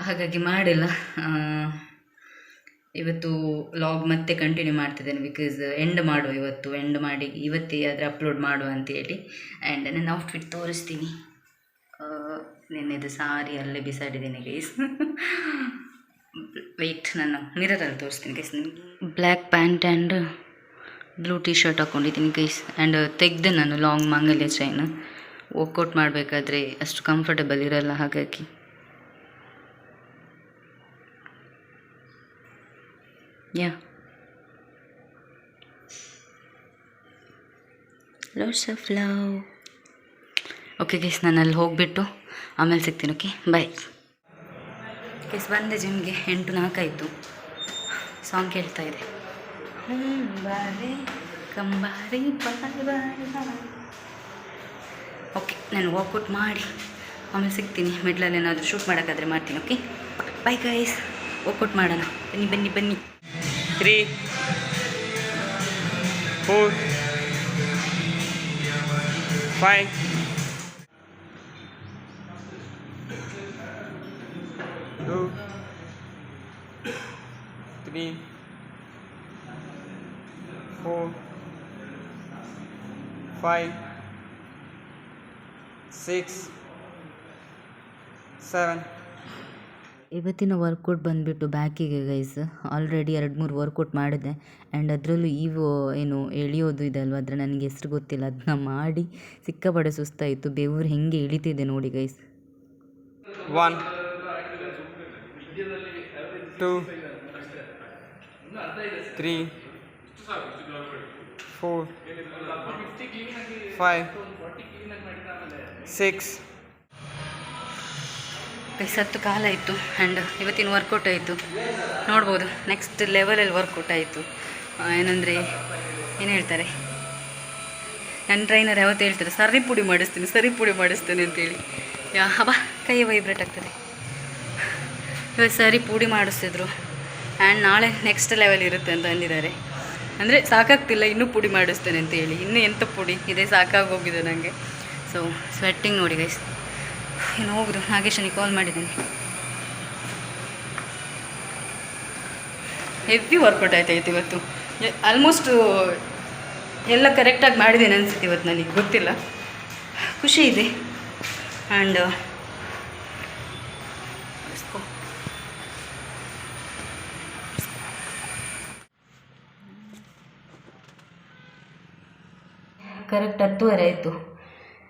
ಹಾಗಾಗಿ ಮಾಡಿಲ್ಲ. ಇವತ್ತು ಲಾಗ್ ಮತ್ತೆ ಕಂಟಿನ್ಯೂ ಮಾಡ್ತಿದ್ದೇನೆ ಬಿಕಾಸ್ ಎಂಡ್ ಮಾಡುವ ಇವತ್ತು ಎಂಡ್ ಮಾಡಿ ಇವತ್ತೇ ಆದರೆ ಅಪ್ಲೋಡ್ ಮಾಡುವ ಅಂತೇಳಿ ಆ್ಯಂಡ್ ನನ್ನ ಔಟ್ಫಿಟ್ ತೋರಿಸ್ತೀನಿ. ನಿನ್ನೆದು ಸಾರಿ ಅಲ್ಲೇ ಬಿಸಾಡಿದ್ದೀನಿ ಗೈಸ್ ವೆಯ್ಟ್ ನಾನು ಮಿರರಲ್ಲಿ ತೋರಿಸ್ತೀನಿ ಗೈಸ್ ನಿಮಗೆ. Black pant and blue T shirt ಹಾಕ್ಕೊಂಡಿದ್ದೀನಿ ಗೈಸ್ ಆ್ಯಂಡ್ ತೆಗೆದೆ ನಾನು ಲಾಂಗ್ ಮಾಂಗಲ್ಯ ಚೈನ್ ವರ್ಕೌಟ್ ಮಾಡಬೇಕಾದ್ರೆ ಅಷ್ಟು ಕಂಫರ್ಟಬಲ್ ಇರಲ್ಲ ಹಾಗಾಗಿ. Yeah lots of love okay guys ನಾನು ಅಲ್ಲಿ ಹೋಗಿಬಿಟ್ಟು ಆಮೇಲೆ ಸಿಗ್ತೀನಿ ಓಕೆ ಬಾಯ್ ಗೈಸ್ ಬಂದೆ ಜಿಮ್ಗೆ ಎಂಟು ನಾಲ್ಕಾಯಿತು ಸಾಂಗ್ ಕೇಳ್ತಾ ಇದೆ. ಬಾರೆ ಕಂಬಾರಿ, ಬಾರೆ, ಬಾರಿ, ಬಾರೆ. ಓಕೆ ನಾನು ವರ್ಕೌಟ್ ಮಾಡಿ ಆಮೇಲೆ ಸಿಗ್ತೀನಿ. ಮಿಡ್ಲಲ್ಲಿ ಏನಾದರೂ ಶೂಟ್ ಮಾಡೋಕ್ಕಾದ್ರೆ ಮಾಡ್ತೀನಿ ಓಕೆ ಬಾಯ್ ಗೈಸ್ ವರ್ಕೌಟ್ ಮಾಡೋಣ. ಬನ್ನಿ ಬನ್ನಿ ಬನ್ನಿ. Three, four, five, two, three, four, five, six, seven. ಇವತ್ತಿನ ವರ್ಕೌಟ್ ಬಂದುಬಿಟ್ಟು ಬ್ಯಾಕಿಗೆ ಗೈಸ್ ಆಲ್ರೆಡಿ ಎರಡು ಮೂರು ವರ್ಕೌಟ್ ಮಾಡಿದೆ ಆ್ಯಂಡ್ ಅದರಲ್ಲೂ ಇವು ಏನು ಎಳೆಯೋದು ಇದೆ ಅಲ್ವ? ಅದರ ನನಗೆ ಹೆಸ್ರು ಗೊತ್ತಿಲ್ಲ. ಅದನ್ನ ಮಾಡಿ ಸಿಕ್ಕಾಪಡೆ ಸುಸ್ತಾಯಿತು. ಬೆವರು ಹೆಂಗೆ ಇಳಿತಿದೆ ನೋಡಿ guys one two three four five six, guys ಕಾಲ ಇತ್ತು ಆ್ಯಂಡ್ ಇವತ್ತಿನ ವರ್ಕೌಟ್ ಆಯಿತು. ನೋಡ್ಬೋದು ನೆಕ್ಸ್ಟ್ ಲೆವೆಲಲ್ಲಿ ವರ್ಕೌಟ್ ಆಯಿತು. ಏನಂದರೆ, ಏನು ಹೇಳ್ತಾರೆ? ನನ್ನ ಟ್ರೈನರ್ ಯಾವತ್ತು ಹೇಳ್ತಾರೆ, ಸರಿ ಪುಡಿ ಮಾಡಿಸ್ತೀನಿ, ಸರಿ ಪುಡಿ ಮಾಡಿಸ್ತೀನಿ ಅಂತೇಳಿ. ಯಾ, ಹಬ್ಬ, ಕೈ ವೈಬ್ರೇಟ್ ಆಗ್ತದೆ. ಇವತ್ತು ಸರಿ ಪುಡಿ ಮಾಡಿಸ್ತಿದ್ರು ಆ್ಯಂಡ್ ನಾಳೆ ನೆಕ್ಸ್ಟ್ ಲೆವೆಲ್ ಇರುತ್ತೆ ಅಂತ ಅಂದಿದ್ದಾರೆ. ಅಂದರೆ ಸಾಕಾಗ್ತಿಲ್ಲ, ಇನ್ನೂ ಪುಡಿ ಮಾಡಿಸ್ತೇನೆ ಅಂತ ಹೇಳಿ ಇನ್ನೂ ಎಂಥ ಪುಡಿ? ಇದೇ ಸಾಕಾಗೋಗಿದೆ ನನಗೆ ಸೊ ಸ್ವೆಟ್ಟಿಂಗ್ ನೋಡಿ ಗೈಸ್ ಇನ್ನು ಹೋಗುದು ನಾಗೇಶನಿಗೆ ಕಾಲ್ ಮಾಡಿದ್ದೀನಿ. ಹೆವಿ ವರ್ಕೌಟ್ ಆಯ್ತಾಯ್ತು ಇವತ್ತು. ಆಲ್ಮೋಸ್ಟ್ ಎಲ್ಲ ಕರೆಕ್ಟಾಗಿ ಮಾಡಿದ್ದೇನೆ ಅನಿಸುತ್ತೆ ಇವತ್ತು ನನಗೆ ಗೊತ್ತಿಲ್ಲ. ಖುಷಿ ಇದೆ. ಆ್ಯಂಡ್ ಕರೆಕ್ಟ್ ಹತ್ತುವರೆ ಆಯಿತು.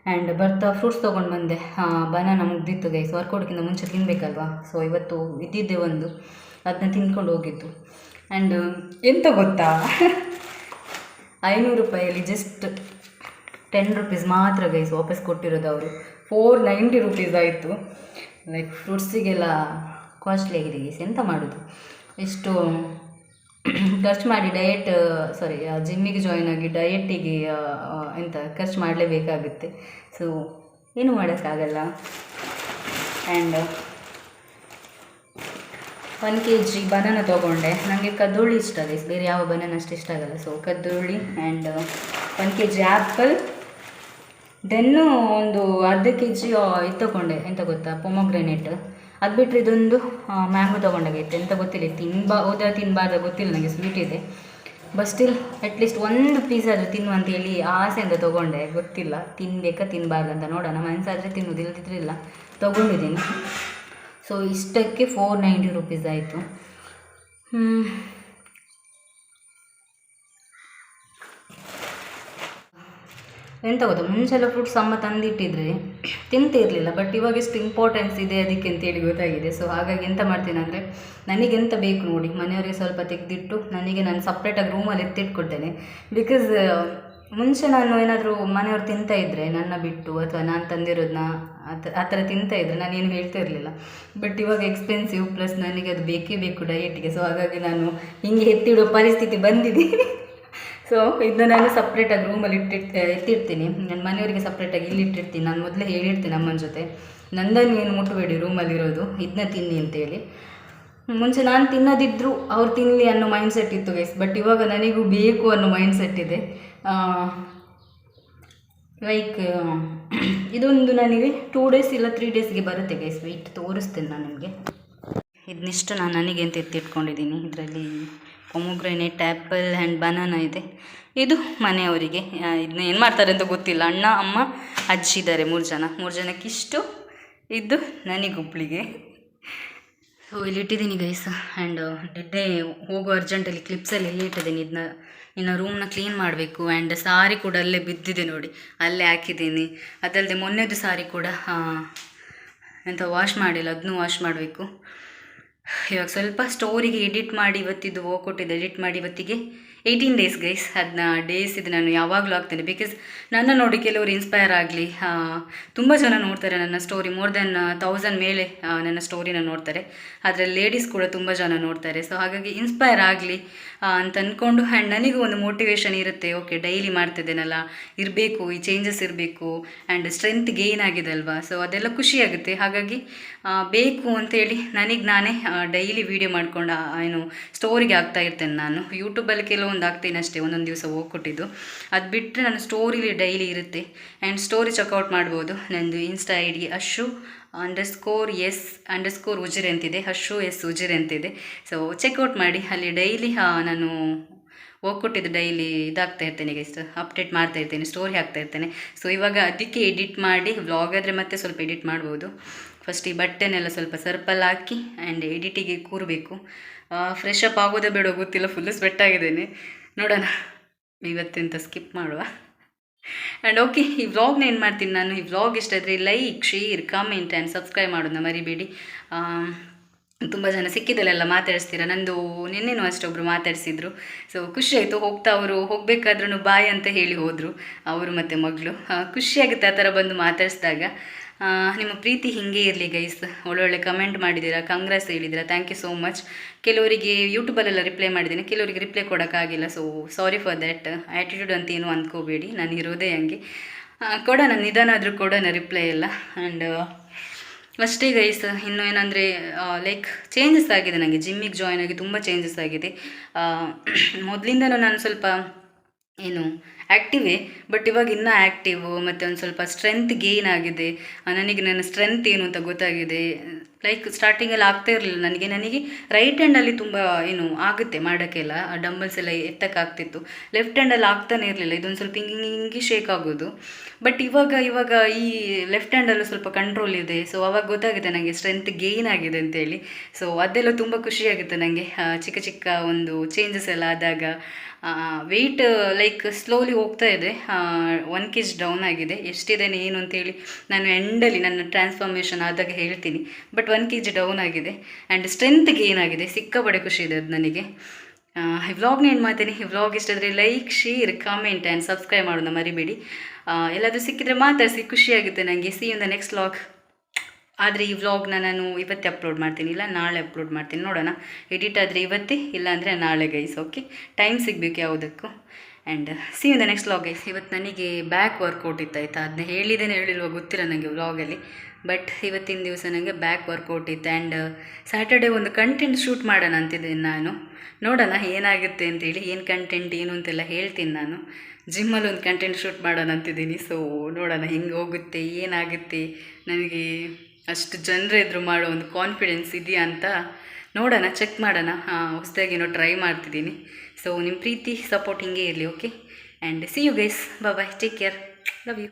ಆ್ಯಂಡ್ ಬರ್ತಾ ಫ್ರೂಟ್ಸ್ ತೊಗೊಂಡು ಬಂದೆ. ಬನಾನ ಮುಗ್ದಿತ್ತು ಗೈಸ್ ವರ್ಕೌಟ್ಗಿಂತ ಮುಂಚೆ ತಿನ್ನಬೇಕಲ್ವಾ ಸೊ ಇವತ್ತು ಇದ್ದಿದ್ದೆ ಒಂದು. ಅದನ್ನ ತಿನ್ಕೊಂಡು ಹೋಗಿದ್ದು. ಆ್ಯಂಡ್ ಎಂತ ಗೊತ್ತಾ? ಐನೂರು ರೂಪಾಯಲ್ಲಿ ಜಸ್ಟ್ ಟೆನ್ ರುಪೀಸ್ ಮಾತ್ರ ಗೈಸ್ ವಾಪಸ್ ಕೊಟ್ಟಿರೋದು ಅವರು. ಫೋರ್ ನೈಂಟಿ ರುಪೀಸ್ ಆಯಿತು. ಲೈಕ್ ಫ್ರೂಟ್ಸಿಗೆಲ್ಲ ಕಾಸ್ಟ್ಲಿ ಆಗಿದೆ ಗೈಸ್ ಎಂತ ಮಾಡೋದು? ಇಷ್ಟು ಖರ್ಚು ಮಾಡಿ ಡಯೆಟ್ ಸಾರಿ ಜಿಮ್ಮಿಗೆ ಜಾಯ್ನ್ ಆಗಿ ಡಯೆಟ್ಟಿಗೆ ಎಂತ ಖರ್ಚು ಮಾಡಲೇಬೇಕಾಗುತ್ತೆ. ಸೊ ಏನು ಮಾಡೋಕ್ಕಾಗಲ್ಲ. And one K G banana ತೊಗೊಂಡೆ. ನನಗೆ ಕದ್ದೋಳಿ ಇಷ್ಟ ಗೈಸ್ ಬೇರೆ ಯಾವ ಬನಾನ ಅಷ್ಟು ಇಷ್ಟ ಆಗಲ್ಲ. So ಕದ್ದೋಳಿ and one K G apple ದೆನ್ನು ಒಂದು ಅರ್ಧ ಕೆ ಜಿ ಇದು ತೊಗೊಂಡೆ. ಎಂತ ಗೊತ್ತಾ? ಪೊಮೊಗ್ರೆನೇಟ್ ಅದು ಬಿಟ್ಟರೆ ಇದೊಂದು ಮ್ಯಾಂಗೋ ತೊಗೊಂಡಾಗೈತೆ ಎಂತ ಗೊತ್ತಿಲ್ಲ ತಿನ್ಬಾ, ಹೋದ ತಿನ್ಬಾರ್ದ ಗೊತ್ತಿಲ್ಲ ನನಗೆ ಸ್ವೀಟ್ ಇದೆ. ಬಟ್ ಸ್ಟಿಲ್ ಅಟ್ಲೀಸ್ಟ್ ಒಂದು ಪೀಸ್ ಆದರೂ ತಿನ್ನು ಅಂತೇಳಿ ಆಸೆಯಿಂದ ತೊಗೊಂಡೆ. ಗೊತ್ತಿಲ್ಲ, ತಿನ್ಬೇಕಾ ತಿನ್ನಬಾರ್ದು ಅಂತ ನೋಡೋಣ. ಮನಸ್ಸಾದರೆ ಇಲ್ಲ. ತೊಗೊಂಡಿದ್ದೀನಿ. ಸೊ ಇಷ್ಟಕ್ಕೆ ಫೋರ್ ನೈಂಟಿ ರುಪೀಸ್ ಆಯಿತು. ಎಂತ ಗೊತ್ತಾ ಮುಂಚೆಲ್ಲ ಫ್ರೂಟ್ಸ್ ಅಮ್ಮ ತಂದಿಟ್ಟಿದ್ರೆ ತಿಂತಿರಲಿಲ್ಲ ಬಟ್ ಇವಾಗ ಎಷ್ಟು ಇಂಪಾರ್ಟೆನ್ಸ್ ಇದೆ ಅದಕ್ಕೆ ಅಂತೇಳಿ ಗೊತ್ತಾಗಿದೆ. ಸೊ ಹಾಗಾಗಿ ಎಂತ ಮಾಡ್ತೀನಿ ಅಂದರೆ ನನಗೆಂತ ಬೇಕು ನೋಡಿ ಮನೆಯವರಿಗೆ ಸ್ವಲ್ಪ ತೆಗೆದಿಟ್ಟು ನನಗೆ ನಾನು ಸಪ್ರೇಟಾಗಿ ರೂಮಲ್ಲಿ ಎತ್ತಿಟ್ಕೊಡ್ತೇನೆ. ಬಿಕಾಸ್ ಮುಂಚೆ ನಾನು ಏನಾದರೂ ಮನೆಯವ್ರು ತಿಂತಾ ಇದ್ದರೆ ನನ್ನ ಬಿಟ್ಟು ಅಥವಾ ನಾನು ತಂದಿರೋದನ್ನ ಆ ಥರ ತಿಂತಾ ಇದ್ದರೆ ನಾನೇನು ಹೇಳ್ತಾ ಇರಲಿಲ್ಲ. ಬಟ್ ಇವಾಗ ಎಕ್ಸ್ಪೆನ್ಸಿವ್ ಪ್ಲಸ್ ನನಗೆ ಅದು ಬೇಕೇ ಬೇಕು ಡಯೆಟ್ಗೆ ಸೊ ಹಾಗಾಗಿ ನಾನು ಹಿಂಗೆ ಎತ್ತಿಡೋ ಪರಿಸ್ಥಿತಿ ಬಂದಿದೆ. ಸೊ ಇದನ್ನ ನಾನು ಸಪ್ರೇಟಾಗಿ ರೂಮಲ್ಲಿ ಇಟ್ಟಿರ್ತೀನಿ ಇಟ್ಟಿರ್ತೀನಿ. ನನ್ನ ಮನೆಯವರಿಗೆ ಸಪ್ರೇಟಾಗಿ ಇಲ್ಲಿ ಇಟ್ಟಿರ್ತೀನಿ. ನಾನು ಮೊದಲೇ ಹೇಳಿರ್ತೀನಿ ಅಮ್ಮನ ಜೊತೆ. ನಂದನ್ ಏನು ಮುಟ್ಟಬೇಡಿ ರೂಮಲ್ಲಿರೋದು ಇದನ್ನ ತಿನ್ನಿ ಅಂತೇಳಿ. ಮುಂಚೆ ನಾನು ತಿನ್ನೋದಿದ್ರು ಅವ್ರು ತಿನ್ನಲಿ ಅನ್ನೋ ಮೈಂಡ್ ಸೆಟ್ ಇತ್ತು ಗೈಸ್ ಬಟ್ ಇವಾಗ ನನಗೂ ಬೇಕು ಅನ್ನೋ ಮೈಂಡ್ ಸೆಟ್ ಇದೆ ಲೈಕ್ ಇದೊಂದು ನನಗೆ ಟೂ ಡೇಸ್ ಇಲ್ಲ ತ್ರೀ ಡೇಸ್ಗೆ ಬರುತ್ತೆ ಗೈಸ್ ವೆಯ್ಟ್ ತೋರಿಸ್ತೇನೆ ನಾನು ನಿಮಗೆ. ಇದನ್ನಿಷ್ಟು ನಾನು ನನಗೆ ಅಂತ ಎತ್ತಿಟ್ಕೊಂಡಿದ್ದೀನಿ ಇದರಲ್ಲಿ ಪೊಮೊಗ್ರೆನೇಟ್ ಆ್ಯಪಲ್ ಆ್ಯಂಡ್ ಬನಾನ ಇದೆ. ಇದು ಮನೆಯವರಿಗೆ ಇದನ್ನ ಏನು ಮಾಡ್ತಾರೆ ಅಂತ ಗೊತ್ತಿಲ್ಲ. ಅಣ್ಣ, ಅಮ್ಮ, ಅಜ್ಜಿ ಇದ್ದಾರೆ ಮೂರು ಜನ. ಮೂರು ಜನಕ್ಕೆ ಇಷ್ಟು ಇದು ನನಗೊಬ್ಳಿಗೆ. ಸೊ ಇಲ್ಲಿ ಇಟ್ಟಿದ್ದೀನಿ ಗೈಸ್ ಆ್ಯಂಡ್ ಡೆಡ್ಡೆ ಹೋಗೋ ಅರ್ಜೆಂಟಲ್ಲಿ ಕ್ಲಿಪ್ಸಲ್ಲಿ ಎಲ್ಲಿ ಇಟ್ಟಿದ್ದೀನಿ. ಇದನ್ನ ಇನ್ನು ರೂಮ್ನ ಕ್ಲೀನ್ ಮಾಡಬೇಕು. ಆ್ಯಂಡ್ ಸಾರಿ ಕೂಡ ಅಲ್ಲೇ ಬಿದ್ದಿದೆ ನೋಡಿ. ಅಲ್ಲೇ ಹಾಕಿದ್ದೀನಿ. ಅದಲ್ಲದೆ ಮೊನ್ನೆದು ಸಾರಿ ಕೂಡ ಎಂಥ ವಾಶ್ ಮಾಡಿಲ್ಲ ಅದನ್ನೂ ವಾಶ್ ಮಾಡಬೇಕು. ಇವಾಗ ಸ್ವಲ್ಪ ಸ್ಟೋರಿಗೆ ಎಡಿಟ್ ಮಾಡಿ ಇವತ್ತಿದ್ದು ಹೋಗ್ಕೊಟ್ಟಿದ್ದು ಎಡಿಟ್ ಮಾಡಿ ಇವತ್ತಿಗೆ ಏಯ್ಟೀನ್ ಡೇಸ್ ಗೈಸ್ ಅದನ್ನ ಡೇಸ್ ಇದು ನಾನು ಯಾವಾಗಲೂ ಹಾಕ್ತೇನೆ ಬಿಕಾಸ್ ನನ್ನ ನೋಡಿ ಕೆಲವರು ಇನ್ಸ್ಪೈರ್ ಆಗಲಿ ತುಂಬ ಜನ ನೋಡ್ತಾರೆ ನನ್ನ ಸ್ಟೋರಿ ಮೋರ್ ದೆನ್ ತೌಸಂಡ್ ಮೇಲೆ ನನ್ನ ಸ್ಟೋರಿನ ನೋಡ್ತಾರೆ. ಅದರಲ್ಲಿ ಲೇಡೀಸ್ ಕೂಡ ತುಂಬ ಜನ ನೋಡ್ತಾರೆ. ಸೊ ಹಾಗಾಗಿ ಇನ್ಸ್ಪೈರ್ ಆಗಲಿ ಅಂತ ಅಂದ್ಕೊಂಡು ಆ್ಯಂಡ್ ನನಗೂ ಒಂದು ಮೋಟಿವೇಶನ್ ಇರುತ್ತೆ ಓಕೆ ಡೈಲಿ ಮಾಡ್ತಿದ್ದೇನಲ್ಲ, ಇರಬೇಕು, ಈ ಚೇಂಜಸ್ ಇರಬೇಕು ಆ್ಯಂಡ್ ಸ್ಟ್ರೆಂತ್ ಗೇನ್ ಆಗಿದೆ ಅಲ್ವಾ? ಸೊ ಅದೆಲ್ಲ ಖುಷಿಯಾಗುತ್ತೆ ಹಾಗಾಗಿ ಬೇಕು ಅಂತೇಳಿ ನನಗೆ ನಾನೇ ಡೈಲಿ ವೀಡಿಯೋ ಮಾಡ್ಕೊಂಡು ಏನು ಸ್ಟೋರಿಗೆ ಆಗ್ತಾ ಇರ್ತೇನೆ ನಾನು. ಯೂಟ್ಯೂಬಲ್ಲಿ ಕೆಲವೊಂದು ಆಗ್ತೀನಿ ಅಷ್ಟೇ, ಒಂದೊಂದು ದಿವಸ ಹೋಗ್ಕೊಟ್ಟಿದ್ದು. ಅದು ಬಿಟ್ಟರೆ ನಾನು ಸ್ಟೋರಿಲಿ ಡೈಲಿ ಇರುತ್ತೆ. ಆ್ಯಂಡ್ ಸ್ಟೋರಿ ಚೆಕ್ಔಟ್ ಮಾಡ್ಬೋದು. ನನ್ನದು insta I D Ashu underscore S underscore Ujire ಅಂತಿದೆ. ಹಶು ಎಸ್ ಉಜಿರೆ ಅಂತಿದೆ. ಸೊ ಚೆಕ್ಔಟ್ ಮಾಡಿ. ಅಲ್ಲಿ ಡೈಲಿ ನಾನು ಹೋಗ್ಕೊಟ್ಟಿದ್ದು ಡೈಲಿ ಇದಾಗ್ತಾ ಇರ್ತೇನೆ ಗೆಸ್ಟ್ ಅಪ್ಡೇಟ್ ಮಾಡ್ತಾ ಇರ್ತೇನೆ ಸ್ಟೋರಿ ಹಾಕ್ತಾ ಇರ್ತೇನೆ. ಸೊ ಇವಾಗ ಅದಕ್ಕೆ ಎಡಿಟ್ ಮಾಡಿ ವ್ಲಾಗ್ ಆದರೆ ಮತ್ತೆ ಸ್ವಲ್ಪ ಎಡಿಟ್ ಮಾಡ್ಬೋದು. ಫಸ್ಟ್ ಈ ಬಟ್ಟೆನೆಲ್ಲ ಸ್ವಲ್ಪ ಸರ್ಪಲ್ಲಿ ಹಾಕಿ ಆ್ಯಂಡ್ ಎಡಿಟಿಗೆ ಕೂರಬೇಕು. ಫ್ರೆಶ್ ಅಪ್ ಆಗೋದೇ ಬೇಡ ಗೊತ್ತಿಲ್ಲ ಫುಲ್ಲು ಸ್ವೆಟ್ ಆಗಿದ್ದೇನೆ. ನೋಡೋಣ. ಇವತ್ತೆಂತ ಸ್ಕಿಪ್ ಮಾಡುವ. ಆ್ಯಂಡ್ ಓಕೆ ಈ ವ್ಲಾಗ್ನ ಏನು ಮಾಡ್ತೀನಿ ನಾನು? ಈ ವ್ಲಾಗ್ ಇಷ್ಟ ಆದರೆ like share comment and subscribe ಮಾಡೋದನ್ನ ಮರಿಬೇಡಿ. ತುಂಬ ಜನ ಸಿಕ್ಕಿದಲ್ಲೆಲ್ಲ ಮಾತಾಡಿಸ್ತೀರ? ನಂದು ನಿನ್ನೆನೂ ಅಷ್ಟೊಬ್ಬರು ಮಾತಾಡಿಸಿದ್ರು. ಸೊ ಖುಷಿಯಾಯಿತು ಹೋಗ್ತಾ ಅವರು ಹೋಗಬೇಕಾದ್ರೂ ಬಾಯ್ ಅಂತ ಹೇಳಿ ಹೋದರು. ಅವರು ಮತ್ತು ಮಗಳು. ಖುಷಿಯಾಗುತ್ತೆ ಆ ಥರ ಬಂದು ಮಾತಾಡಿಸಿದಾಗ. ನಿಮ್ಮ ಪ್ರೀತಿ ಹಿಂಗೆ ಇರಲಿ ಗೈಸ್ ಒಳ್ಳೊಳ್ಳೆ ಕಮೆಂಟ್ ಮಾಡಿದ್ದೀರಾ ಕಾಂಗ್ರೆಸ್ ಹೇಳಿದ್ದೀರಾ. ಥ್ಯಾಂಕ್ ಯು ಸೋ ಮಚ್ ಕೆಲವರಿಗೆ ಯೂಟ್ಯೂಬಲ್ಲೆಲ್ಲ ರಿಪ್ಲೈ ಮಾಡಿದ್ದೀನಿ. ಕೆಲವರಿಗೆ reply ಕೊಡೋಕ್ಕಾಗಿಲ್ಲ so sorry for that attitude ಅಂತ ಏನು ಅಂದ್ಕೋಬೇಡಿ. ನಾನು ಇರೋದೇ ಹಂಗೆ. ಕೊಡೋಣ, ನಿಧಾನ ಆದರೂ ಕೊಡೋಣ ರಿಪ್ಲೈ ಎಲ್ಲ. ಆ್ಯಂಡ್ ಅಷ್ಟೇ ಗೈಸ್ ಇನ್ನು ಏನಂದರೆ ಲೈಕ್ ಚೇಂಜಸ್ ಆಗಿದೆ ನನಗೆ ಜಿಮ್ಮಿಗೆ ಜಾಯ್ನ್ ಆಗಿ ತುಂಬ ಚೇಂಜಸ್ ಆಗಿದೆ. ಮೊದಲಿಂದನೂ ನಾನು ಸ್ವಲ್ಪ, ಏನು ಆ್ಯಕ್ಟಿವೇ ಬಟ್ ಇವಾಗ ಇನ್ನೂ ಆ್ಯಕ್ಟಿವು ಮತ್ತು ಒಂದು ಸ್ವಲ್ಪ ಸ್ಟ್ರೆಂತ್ ಗೇನ್ ಆಗಿದೆ. ನನಗೆ ನನ್ನ ಸ್ಟ್ರೆಂತ್ ಏನು ಅಂತ ಗೊತ್ತಾಗಿದೆ. ಲೈಕ್ ಸ್ಟಾರ್ಟಿಂಗಲ್ಲಿ ಆಗ್ತಾ ಇರಲಿಲ್ಲ. ನನಗೆ ನನಗೆ ರೈಟ್ ಹ್ಯಾಂಡಲ್ಲಿ ತುಂಬ ಏನು ಆಗುತ್ತೆ ಮಾಡೋಕ್ಕೆಲ್ಲ. ಆ ಡಂಬಲ್ಸ್ ಎಲ್ಲ ಎತ್ತಕ್ಕಾಗ್ತಿತ್ತು ಲೆಫ್ಟ್ ಹ್ಯಾಂಡಲ್ಲಿ ಆಗ್ತಾನೆ ಇರಲಿಲ್ಲ. ಇದೊಂದು ಸ್ವಲ್ಪ ಹಿಂಗೆ ಹಿಂಗೆ ಶೇಕ್ ಆಗೋದು. ಬಟ್ ಇವಾಗ ಇವಾಗ ಈ ಲೆಫ್ಟ್ ಹ್ಯಾಂಡಲ್ಲೂ ಸ್ವಲ್ಪ ಕಂಟ್ರೋಲ್ ಇದೆ. ಸೊ ಅವಾಗ ಗೊತ್ತಾಗುತ್ತೆ ನನಗೆ ಸ್ಟ್ರೆಂತ್ ಗೇನ್ ಆಗಿದೆ ಅಂತೇಳಿ. ಸೊ ಅದೆಲ್ಲ ತುಂಬ ಖುಷಿಯಾಗುತ್ತೆ ನನಗೆ ಚಿಕ್ಕ ಚಿಕ್ಕ ಒಂದು ಚೇಂಜಸ್ ಎಲ್ಲ ಆದಾಗ. ವೆಯ್ಟ್ ಲೈಕ್ ಸ್ಲೋಲಿ ಹೋಗ್ತಾ ಇದೆ. ಒನ್ ಕೆ ಜಿ ಡೌನ್ ಆಗಿದೆ. ಎಷ್ಟಿದ್ದೇನೆ ಏನು ಅಂತೇಳಿ ನಾನು ಎಂಡಲ್ಲಿ ನನ್ನ ಟ್ರಾನ್ಸ್ಫಾರ್ಮೇಷನ್ ಆದಾಗ ಹೇಳ್ತೀನಿ. But one K G down ಆಗಿದೆ. ಆ್ಯಂಡ್ ಸ್ಟ್ರೆಂತ್ ಗೇನ್ ಆಗಿದೆ. ಸಿಕ್ಕಾಪಡೆ ಖುಷಿ ಇದೆ ಅದು ನನಗೆ. ಈ ವ್ಲಾಗ್ನ ಏನು ಮಾಡ್ತೀನಿ? ಈ vlog ಇಷ್ಟಾದರೆ like share comment and subscribe ಮಾಡೋದನ್ನ ಮರಿಬೇಡಿ. ಎಲ್ಲಾದರೂ ಸಿಕ್ಕಿದ್ರೆ ಮಾತಾಡಿಸಿ. ಖುಷಿಯಾಗುತ್ತೆ ನನಗೆ see in the next vlog ಆದರೆ ಈ ವ್ಲಾಗ್ನ ನಾನು ಇವತ್ತೇ ಅಪ್ಲೋಡ್ ಮಾಡ್ತೀನಿ, ಇಲ್ಲ ನಾಳೆ ಅಪ್ಲೋಡ್ ಮಾಡ್ತೀನಿ. ನೋಡೋಣ. ಎಡಿಟ್ ಆದರೆ ಇವತ್ತೇ ಇಲ್ಲಾಂದರೆ ನಾಳೆ ಗೈಸ್ ಓಕೆ ಟೈಮ್ ಸಿಗಬೇಕು ಯಾವುದಕ್ಕೂ. And see in the next vlog guys ಇವತ್ತು ನನಗೆ ಬ್ಯಾಕ್ ವರ್ಕೌಟ್ ಆಯಿತಾ ಅದನ್ನ ಹೇಳಿದ್ದೇನೆ ಹೇಳಿಲ್ವ ಗೊತ್ತಿಲ್ಲ ನನಗೆ ವ್ಲಾಗಲ್ಲಿ ಬಟ್ ಇವತ್ತಿನ ದಿವಸ ನನಗೆ ಬ್ಯಾಕ್ ವರ್ಕೌಟ್ ಇತ್ತು. ಆ್ಯಂಡ್ ಸ್ಯಾಟರ್ಡೇ ಒಂದು ಕಂಟೆಂಟ್ ಶೂಟ್ ಮಾಡೋಣ ಅಂತಿದ್ದೀನಿ ನಾನು. ನೋಡೋಣ ಏನಾಗುತ್ತೆ ಅಂತೇಳಿ, ಏನು ಕಂಟೆಂಟ್ ಏನು ಅಂತೆಲ್ಲ ಹೇಳ್ತೀನಿ ನಾನು. ಜಿಮ್ಮಲ್ಲಿ ಒಂದು ಕಂಟೆಂಟ್ ಶೂಟ್ ಮಾಡೋಣ ಅಂತಿದ್ದೀನಿ. ಸೊ ನೋಡೋಣ ಹೆಂಗೆ ಹೋಗುತ್ತೆ, ಏನಾಗುತ್ತೆ, ನನಗೆ ಅಷ್ಟು ಜನರ ಎದುರು ಮಾಡೋ ಒಂದು ಕಾನ್ಫಿಡೆನ್ಸ್ ಇದೆಯಾ ಅಂತ ನೋಡೋಣ ಚೆಕ್ ಮಾಡೋಣ. ಹೊಸದಾಗಿ ಏನೋ ಟ್ರೈ ಮಾಡ್ತಿದ್ದೀನಿ. ಸೊ ನಿಮ್ಮ ಪ್ರೀತಿ ಸಪೋರ್ಟ್ ಹಿಂಗೆ ಇರಲಿ okay and see you guys bye take care love you